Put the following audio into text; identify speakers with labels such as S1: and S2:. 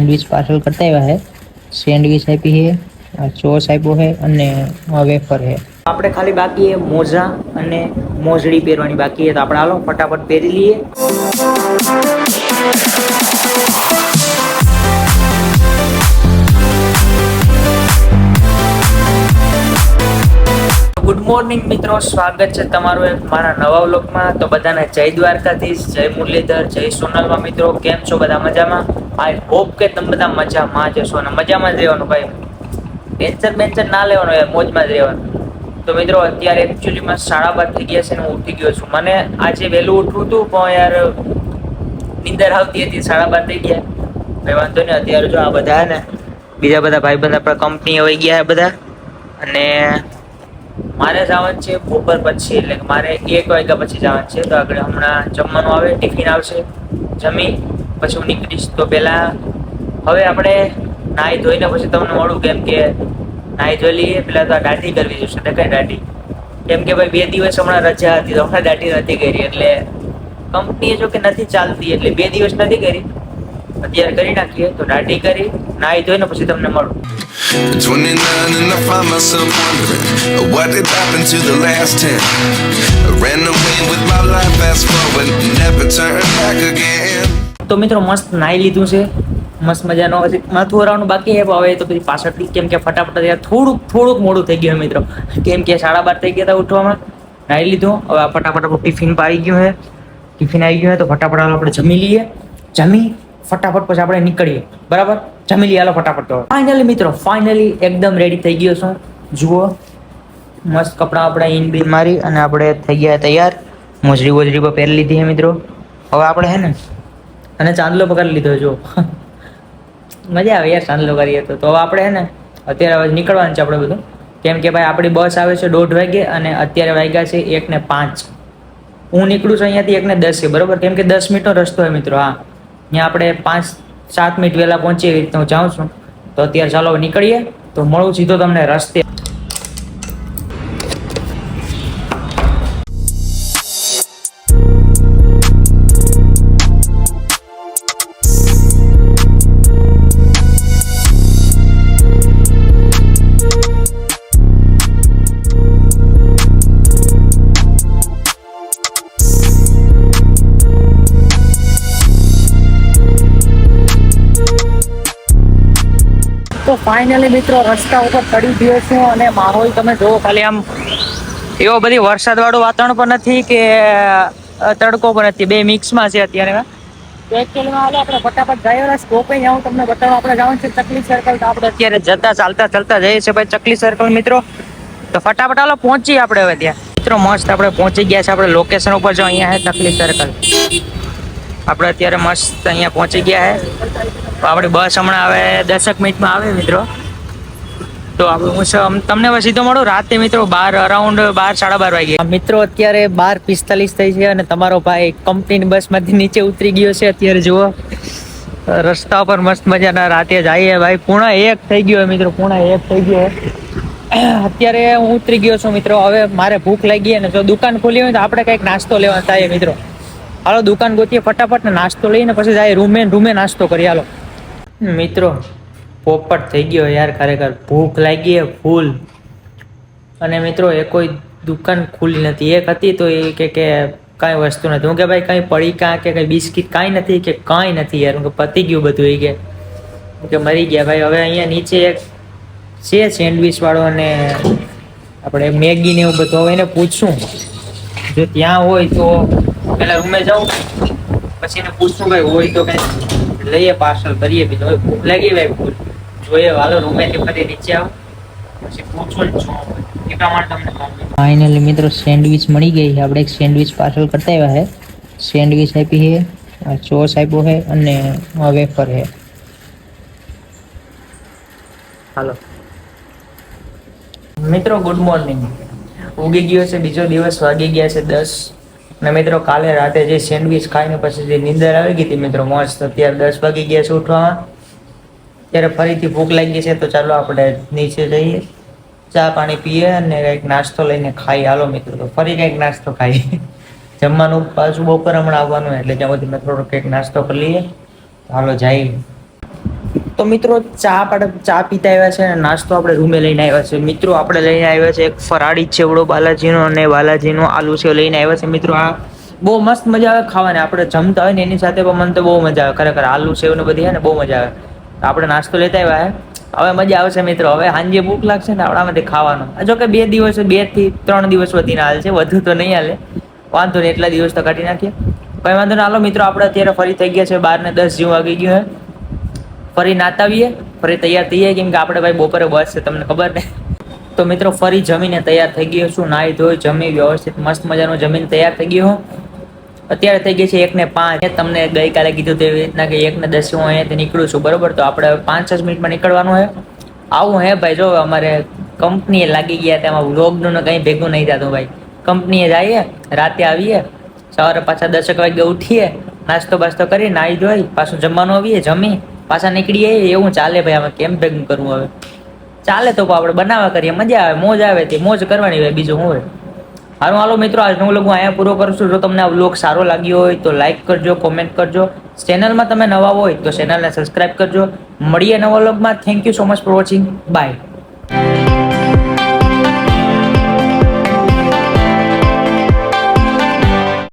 S1: Sandwich parcel કરતા આવ્યા હે. સેન્ડવિચ આપી છે ચોસ આપ્યો છે અને વેફર હે. આપણે ખાલી બાકી છે મોજા અને મોજડી પહેરવાની બાકી હે. તો આપણે હાલો ફટાફટ પહેરી લઈએ. ગુડ મોર્નિંગ મિત્રો, સ્વાગત છે તમારું એક મારા નવા વ્લોગમાં. તો બધાને જય દ્વારકાધીશ, જય મુરલીધર, જય સોનલમાં મિત્રો. કેમ છો બધા મજામાં? આઈ હોપ કે તમે બધા મજામાં જ હશો અને મજામાં જ રહેવાનું ભાઈ. ટેન્શન બેન્શન ના લેવાનું યાર મોજમાં જ રહેવાનું. તો મિત્રો, અત્યારે એકચ્યુઅલીમાં સાડા બાર થઈ ગયા છે ને હું ઉઠી ગયો છું. મને આજે વહેલું ઉઠવું હતું, પણ યાર નીંદર આવતી હતી સાડા બાર થઈ ગયા. ભાઈ વાંધો નહીં, અત્યારે જો આ બધા ને બીજા બધા ભાઈ બંધ આપણા કંપની આવી ગયા બધા. અને મારે જવાનું છે બપોર પછી, એટલે મારે એક વાગ્યા પછી જવાનું છે. તો આગળ હમણાં જમવાનું આવે ટિફિન આવશે. જમી પછી હું નીકળીશ. તો પહેલાં હવે આપણે નાહી ધોઈને પછી તમને મળું કેમ કે નાહી ધોઈ લઈએ પહેલાં તો આ દાઢી કરવી જોઈશે દેખાય દાઢી? કેમ કે ભાઈ બે દિવસ હમણાં રજા હતી તો હમણાં દાઢી નથી કરી. એટલે કંપની જો કે નથી ચાલતી એટલે બે દિવસ નથી કરી. અત્યારે કરી નાખીએ. તો દાઢી કરી નાહી ધોઈને પછી તમને મળું.
S2: 29 and I find myself wondering what did happen to the last 10. I ran away with my life, fast forward, never turn back again.
S1: તો મિત્રો મસ્ત નાહી લીધું છે. મસ્ત મજાનો હજી માથું હરાવવાનું બાકી છે, હવે તો પછી પાછળથી કેમ કે ફટાફટ થોડુંક થોડુંક મોડું થઈ ગયું મિત્રો. કેમ કે સાડા બાર થઈ ગયા હતા ઉઠવામાં. નાહી લીધું. હવે ફટાફટ આપણું ટિફિન આવી ગયું છે. ટિફિન આવી ગયું છે તો ફટાફટ આપણે જમી લઈએ. જમી, ફટાફટ પછી આપણે નીકળીએ. બરાબર? જમી લઈએ, હાલો ફટાફટ તો. ફાઇનલી મિત્રો ફાઇનલી એકદમ રેડી થઈ ગયો છું. જુઓ. મસ્ત કપડાં આપણે ઇન બિન મારી અને આપણે થઈ ગયા તૈયાર. મોજરી વોજરી પર પહેરી લીધી છે મિત્રો. હવે આપણે હે ને અને ચાંદલો પકડી લીધો, જો. મજા આવે યાર ચાંદલો કરીએ તો. તો આપણે હે ને, અત્યારે હવે નીકળવાનું છે આપણે બધું. કેમ કે ભાઈ આપણી બસ આવે છે દોઢ વાગે અને અત્યારે વાગ્યા છે એક ને પાંચ. હું નીકળું છું અહીંયાથી એક ને દસે, બરોબર? કેમ કે દસ મિનિટનો રસ્તો હોય મિત્રો, હા. ત્યાં આપણે પાંચ, સાત મિનિટ વહેલા પહોંચીએ એવી રીતે હું જાઉં છું. તો અત્યારે ચાલો નીકળીએ. તો મળું સીધો તમને રસ્તે. તો ફાઇનલી મિત્રો રસ્તા ઉપર ચડી ગયો છું અને માહોલ તમે જુઓ ખાલી આમ એવો બધી વરસાદ વાળું વાતાવરણ પણ નથી કે તડકો પણ નથી. બે મિક્સમાં છે અત્યારે. તો આપણે ફટાફટ ઓલા હું તમને બતાવું આપણે જવાનું છે ચકલી સર્કલ તો આપણે અત્યારે જતા ચાલતા ચાલતા જઈએ છીએ ભાઈ ચકલી સર્કલ મિત્રો. તો ફટાફટ હાલો પહોંચીએ આપણે ત્યાં. મિત્રો મસ્ત આપણે પહોંચી ગયા છે આપણે લોકેશન ઉપર જો અહીંયા છે ચકલી સર્કલ આપણે અત્યારે મસ્ત અહીંયા પહોંચી ગયા છે આપણી બસ હમણાં હવે દસક મિનિટમાં આવે મિત્રો. તો આપણે હું તમને સીધો મળું. રાતે મિત્રો બાર, અરાઉન્ડ બાર, સાડા બાર વાગે મિત્રો, અત્યારે બાર પિસ્તાલીસ થઈ છે અને તમારો ભાઈ કંપનીની બસમાંથી નીચે ઉતરી ગયો છે. અત્યારે જુઓ. રસ્તા પર મસ્ત મજાના રાતે જઈએ ભાઈ. પૂણા એક થઈ ગયો મિત્રો. પૂણા એક થઈ ગયો અત્યારે હું ઉતરી ગયો છું મિત્રો. હવે મારે ભૂખ લાગી અને જો દુકાન ખોલી હોય તો આપણે કંઈક નાસ્તો લેવા થાય મિત્રો. હાલો, દુકાન ગોતીએ ફટાફટ નાસ્તો લઈને પછી જાય રૂમે રૂમે નાસ્તો કરી હાલો. મિત્રો, પોપટ થઈ ગયો યાર ખરેખર. ભૂખ લાગી છે ફૂલ. અને મિત્રો, એ કોઈ દુકાન ખુલી નથી. એક હતી તો એ કે કે કાંઈ વસ્તુ નથી. હું કે ભાઈ કાંઈ પડીકા કે કંઈ બિસ્કિટ કાંઈ નથી કે કાંઈ નથી યાર. કે પતી ગયું બધું એ કે. કે મરી ગયા. ભાઈ, હવે અહીંયા નીચે એક છે સેન્ડવિચ વાળો અને આપણે મેગી ને એવું બધું. હવે એને પૂછશું જો ત્યાં હોય તો પેલા રૂમે જાઉં. પછી એને પૂછશું ભાઈ, હોય તો કઈ. લઈએ પાર્સલ કરીએ બીજું હવે ભૂખ લાગી ભાઈ ફૂલ જોઈએ વાલો રૂમેથી ફરી નીચે આવું. પછી પૂછું જ છું એ પ્રમાણે તમને ફાઇનલી મિત્રો સેન્ડવિચ મળી ગઈ છે. આપણે એક સેન્ડવિચ પાર્સલ કરતા આવ્યા છે. સેન્ડવિચ આપી છે આ ચોસ આપ્યો છે અને આ વેફર છે. હાલો. મિત્રો ગુડ મોર્નિંગ ઉગી ગયો છે બીજો દિવસ વાગી ગયા છે દસ. અને મિત્રો, કાલે રાતે જે સેન્ડવિચ ખાઈને પછી જે નીંદર આવી ગઈ હતી મિત્રો મસ્ત અત્યારે દસ વાગી ગયા છે ઉઠવામાં. ત્યારે ફરીથી ભૂખ લાગી ગઈ છે, તો ચાલો આપણે નીચે જઈએ. ચા પાણી પીએ અને કંઈક નાસ્તો લઈને ખાઈ. હાલો મિત્રો, તો ફરી કંઈક નાસ્તો ખાઈએ જમવાનું પાછું બપોર હમણાં આવવાનું એટલે ત્યાં બધી મેં થોડો કંઈક નાસ્તો કરી લઈએ. હાલો જઈએ તો મિત્રો ચા આપણે ચા પીતા આવ્યા છે અને નાસ્તો આપણે રૂમે લઈને આવ્યા છે. મિત્રો, આપણે લઈને આવ્યા છે એક ફરાળી ચેવડો બાલાજીનો અને બાલાજીનો આલુ છે, લઈને આવ્યા છે. મિત્રો, આ બહુ મસ્ત મજા આવે ખાવાની. આપણે જમતા હોય ને એની સાથે પણ મને તો બહુ મજા આવે. ખરેખર આલુ સેવ ને બધી ને બહુ મજા આવે. આપણે નાસ્તો લેતા આવ્યા હવે મજા આવશે મિત્રો. હવે સાંજે ભૂખ લાગશે ને આપણામાંથી ખાવાનું. જો કે બે દિવસ, બેથી ત્રણ દિવસ વધીને હાલ છે. વધુ તો નહીં હાલે. વાંધો નહીં, એટલા દિવસ તો કાઢી નાખીએ. કઈ વાંધો ના હાલો મિત્રો, આપણે અત્યારે ફરી થઈ ગયા છે બાર ને દસ જેવું વાગી ગયું છે ફરી નાતાવીએ, ફરી તૈયાર થઈએ. કેમ કે આપણે ભાઈ બપોરે બસ છે, તમને ખબર ને તો મિત્રો, ફરી જમીને તૈયાર થઈ ગયો છું. નાહી ધોઈ, જમી, વ્યવસ્થિત મસ્ત મજાનું જમીન તૈયાર થઈ ગયો અત્યારે થઈ ગઈ છે એક ને પાંચ તમને ગઈકાલે કીધું તેવી રીતના કે એક ને દસ હું અહીંયાથી નીકળું છું. બરોબર? તો આપણે પાંચ છ મિનિટમાં નીકળવાનું હે આવું હે ભાઈ, જો અમારે કંપનીએ લાગી ગયા તેમાં વ્લોગનું કંઈ ભેગું નહીં થતું ભાઈ. કંપનીએ જઈએ, રાતે આવીએ, સવારે પાછા દસેક વાગે ઉઠીએ, નાસ્તો બાસ્તો કરી, નાહી ધોઈ, પાછું જમવાનું આવીએ, જમી. પાછા નીકળીએ એવું ચાલે ભાઈ અમે કેમ ભેગું કરવું હવે? ચાલે તો આપણે બનાવવા કરીએ, મજા આવે, મોજ આવે તે, મોજ કરવાની હોય બીજું હોય? હારું હાલો મિત્રો, આજનો વ્લોગ હું અહીંયા પૂરો કરું છું. જો તમને આ વ્લોગ સારો લાગ્યો હોય તો લાઈક કરજો કોમેન્ટ કરજો. ચેનલમાં તમે નવા હોય તો ચેનલને સબસ્ક્રાઈબ કરજો. મળીએ નવા વ્લોગમાં. Thank you so much for watching bye